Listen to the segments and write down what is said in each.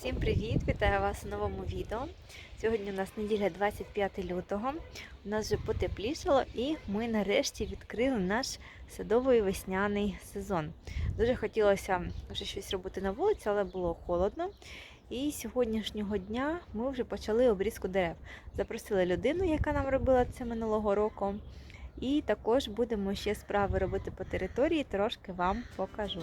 Всім привіт! Вітаю вас у новому відео. Сьогодні у нас неділя 25 лютого. У нас вже потеплішало і ми нарешті відкрили наш садовий весняний сезон. Дуже хотілося вже щось робити на вулиці, але було холодно. І сьогоднішнього дня ми вже почали обрізку дерев. Запросили людину, яка нам робила це минулого року. І також будемо ще справи робити по території, трошки вам покажу.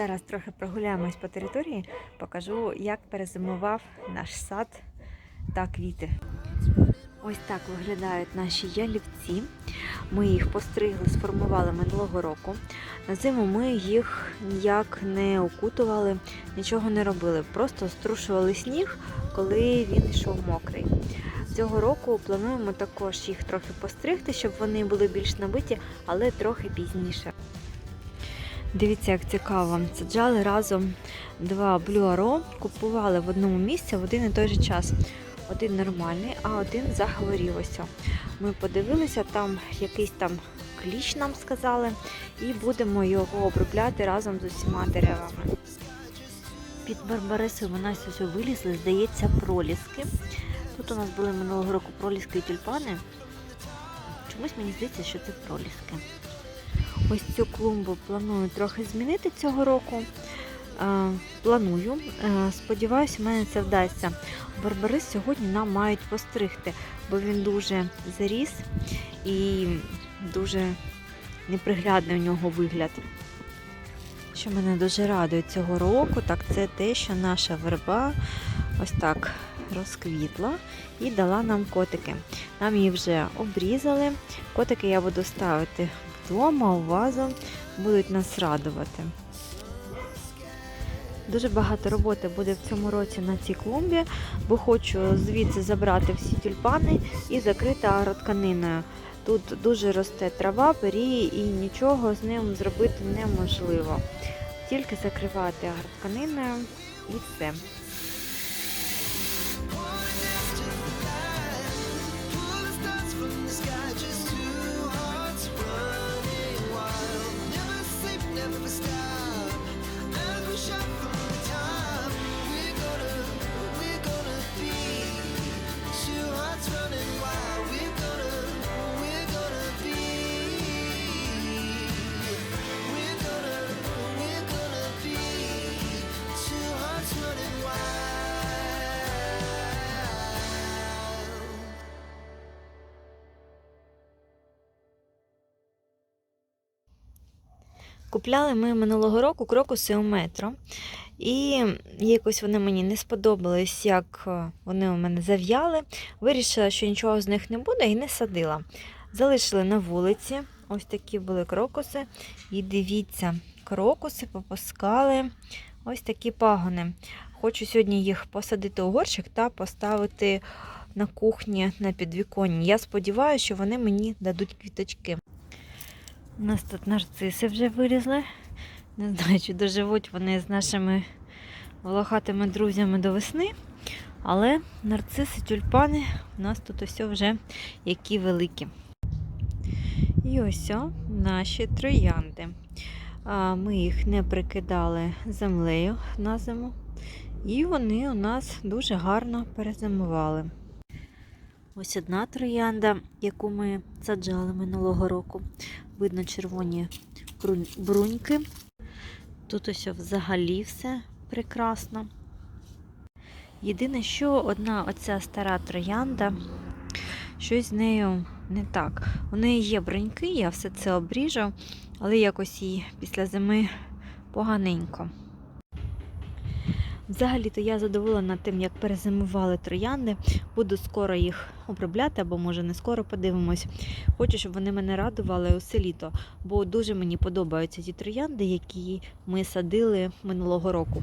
Зараз трохи прогуляємось по території, покажу, як перезимував наш сад та квіти. Ось так виглядають наші ялівці. Ми їх постригли, сформували минулого року. На зиму ми їх ніяк не окутували, нічого не робили. Просто струшували сніг, коли він йшов мокрий. Цього року плануємо також їх трохи постригти, щоб вони були більш набиті, але трохи пізніше. Дивіться, як цікаво. Саджали разом два блюаро, купували в одному місці в один і той же час. Один нормальний, а один загорівся. Ми подивилися, там якийсь там кліщ нам сказали, і будемо його обробляти разом з усіма деревами. Під барбарисою нас ось вилізли, здається, проліски. Тут у нас були минулого року проліски і тюльпани. Чомусь мені здається, що це проліски. Ось цю клумбу планую трохи змінити цього року. Е, Планую. Е, Сподіваюся, в мене це вдасться. Барбарис сьогодні нам мають постригти, бо він дуже заріс і дуже неприглядний у нього вигляд. Що мене дуже радує цього року, так це те, що наша верба ось так розквітла і дала нам котики. Нам її вже обрізали. Котики я буду ставити вдома, у вазу, будуть нас радувати. Дуже багато роботи буде в цьому році на цій клумбі, бо хочу звідси забрати всі тюльпани і закрити агротканиною. Тут дуже росте трава, перії і нічого з ним зробити неможливо. Тільки закривати агротканиною і все. Купляли ми минулого року крокуси у метро. І якось вони мені не сподобались, як е, вони у мене зав'яли. Вирішила, що нічого з них не буде, і не садила. Залишили на вулиці. Ось такі були крокуси. І дивіться, крокуси попускали ось такі пагони. Хочу сьогодні їх посадити у горщик та поставити на кухні на підвіконні. Я сподіваюся, що вони мені дадуть квіточки. У нас тут нарциси вже вирізли. Не знаю, чи доживуть вони з нашими волохатими друзями до весни. Але нарциси, тюльпани у нас тут ось вже які великі. І ось наші троянди. Ми їх не прикидали землею на зиму. І вони у нас дуже гарно перезимували. Ось одна троянда, яку ми саджали минулого року. Видно червоні бруньки. Тут ось взагалі все прекрасно. Єдине, що одна оця стара троянда, щось з нею не так. У неї є бруньки, я все це обріжу, але якось їй після зими поганенько. Взагалі-то я задоволена тим, як перезимували троянди. Буду скоро їх обробляти, або може не скоро подивимось. Хочу, щоб вони мене радували усе літо, бо дуже мені подобаються ті троянди, які ми садили минулого року.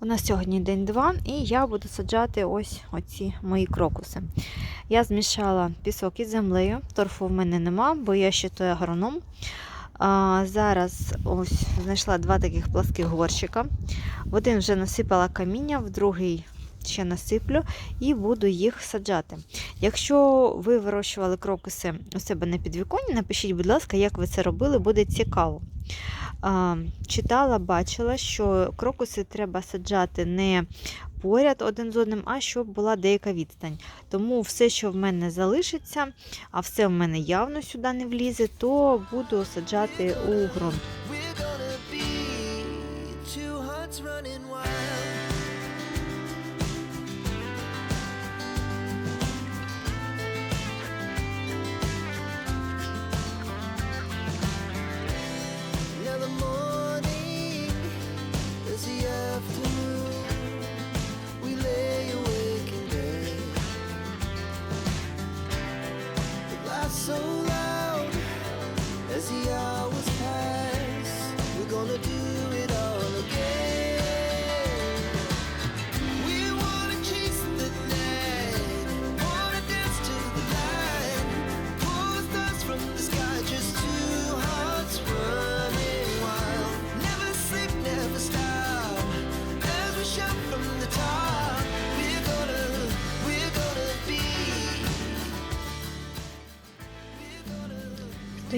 У нас сьогодні день два, і я буду саджати ось оці мої крокуси. Я змішала пісок із землею, торфу в мене нема, бо я ще той агроном. А, зараз ось знайшла два таких пласких горщика. В один вже насипала каміння, в другий ще насиплю і буду їх саджати. Якщо ви вирощували крокуси у себе на підвіконні, напишіть, будь ласка, як ви це робили, буде цікаво. Читала, бачила, що крокуси треба саджати не поряд один з одним, а щоб була деяка відстань. Тому все, що в мене залишиться, а все в мене явно сюди не влізе, то буду саджати у ґрунт.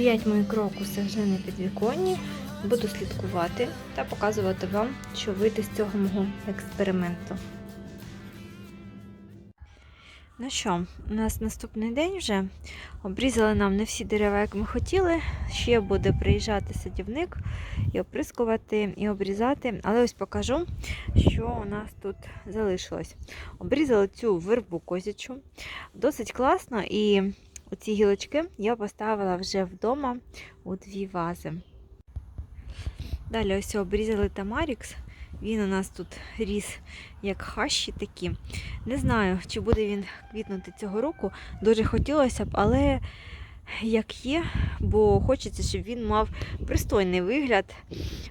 Стоять мої крокуси вже на підвіконні. Буду слідкувати та показувати вам, що вийде з цього мого експерименту. Ну що, у нас наступний день вже. Обрізали нам не всі дерева, як ми хотіли. Ще буде приїжджати садівник і оприскувати, і обрізати. Але ось покажу, що у нас тут залишилось. Обрізали цю вербу козячу. Досить класно і Оці гілочки я поставила вже вдома у дві вази. Далі ось обрізали Тамарікс. Він у нас тут ріс як хащі такі. Не знаю, чи буде він квітнути цього року. Дуже хотілося б, але як є, бо хочеться, щоб він мав пристойний вигляд,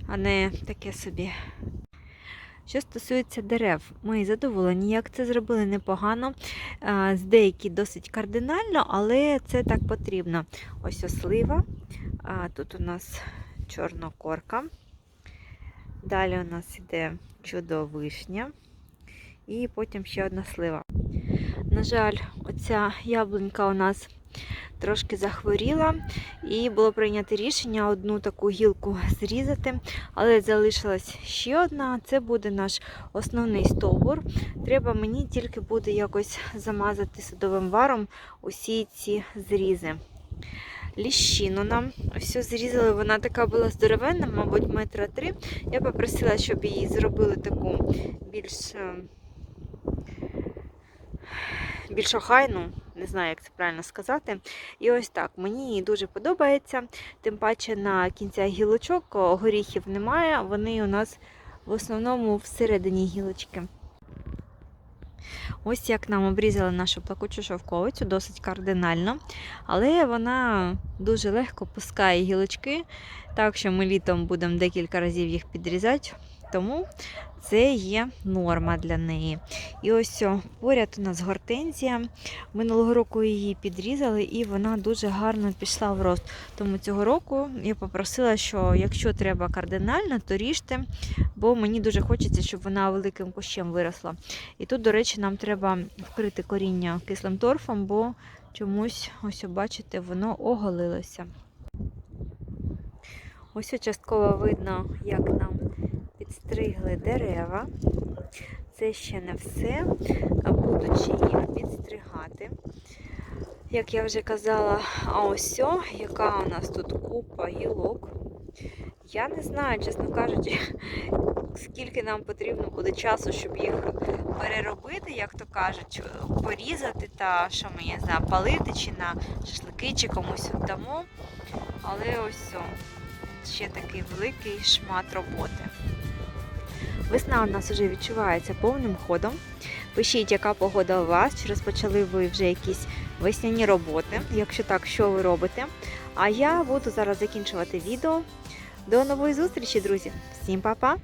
а не таке собі. Що стосується дерев, ми задоволені, як це зробили непогано. З деякі досить кардинально, але це так потрібно. Ось ослива. Тут у нас чорнокорка. Далі у нас йде чудовишня. І потім ще одна слива. На жаль, оця яблунька у нас трошки захворіла, і було прийнято рішення одну таку гілку зрізати, але залишилась ще одна. Це буде наш основний стовбур. Треба мені тільки буде якось замазати садовим варом усі ці зрізи. Ліщину нам все зрізали, вона така була здоровенна, мабуть, метра три. Я попросила, щоб її зробили таку більш е, більш охайну, не знаю, як це правильно сказати. І ось так, мені її дуже подобається. Тим паче на кінцях гілочок горіхів немає, вони у нас в основному всередині гілочки. Ось як нам обрізали нашу плакучу шовковицю, досить кардинально, але вона дуже легко пускає гілочки, так що ми літом будемо декілька разів їх підрізати, тому це є норма для неї. І ось поряд у нас гортензія. Минулого року її підрізали, і вона дуже гарно пішла в рост. Тому цього року я попросила, що якщо треба кардинально, то ріжте, бо мені дуже хочеться, щоб вона великим кущем виросла. І тут, до речі, нам треба вкрити коріння кислим торфом, бо чомусь, ось бачите, воно оголилося. Ось частково видно, як нам підстригли дерева. Це ще не все. Будучи їх підстригати, Як я вже казала, а ось о, яка у нас тут купа гілок. Я не знаю, чесно кажучи, скільки нам потрібно буде часу, щоб їх переробити, як то кажуть, порізати та що я не знаю, палити чи на шашлики, чи комусь віддамо. Але ось ще такий великий шмат роботи. Весна у нас вже відчувається повним ходом. Пишіть, яка погода у вас, чи розпочали ви вже якісь весняні роботи. Якщо так, що ви робите? А я буду зараз закінчувати відео. До нової зустрічі, друзі! Всім па-па!